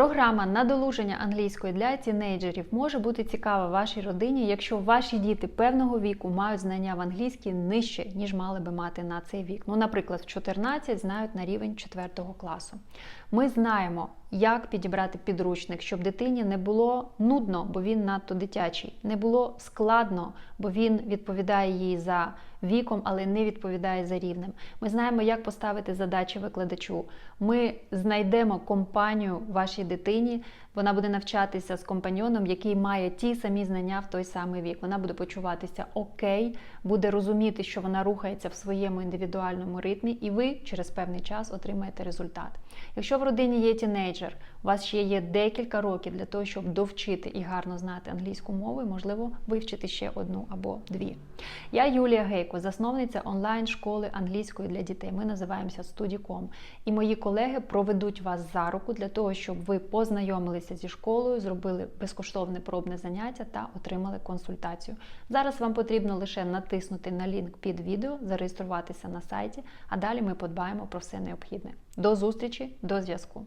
Програма надолуження англійської для тінейджерів може бути цікава вашій родині, якщо ваші діти певного віку мають знання в англійській нижче, ніж мали би мати на цей вік. Ну, наприклад, в 14 знають на рівень 4 класу. Ми знаємо, як підібрати підручник, щоб дитині не було нудно, бо він надто дитячий, не було складно, бо він відповідає їй за віком, але не відповідає за рівнем. Ми знаємо, як поставити задачі викладачу. Ми знайдемо компанію вашій дитині. Вона буде навчатися з компаньоном, який має ті самі знання в той самий вік. Вона буде почуватися окей, буде розуміти, що вона рухається в своєму індивідуальному ритмі, і ви через певний час отримаєте результат. Якщо в родині є тінейджер, у вас ще є декілька років для того, щоб довчити і гарно знати англійську мову, і, можливо, вивчити ще одну або дві. Я Юлія Гейко, засновниця онлайн-школи англійської для дітей. Ми називаємося Studicom. І мої колеги проведуть вас за руку для того, щоб ви познайомилися зі школою, зробили безкоштовне пробне заняття та отримали консультацію. Зараз вам потрібно лише натиснути на лінк під відео, зареєструватися на сайті, а далі ми подбаємо про все необхідне. До зустрічі, до зв'язку.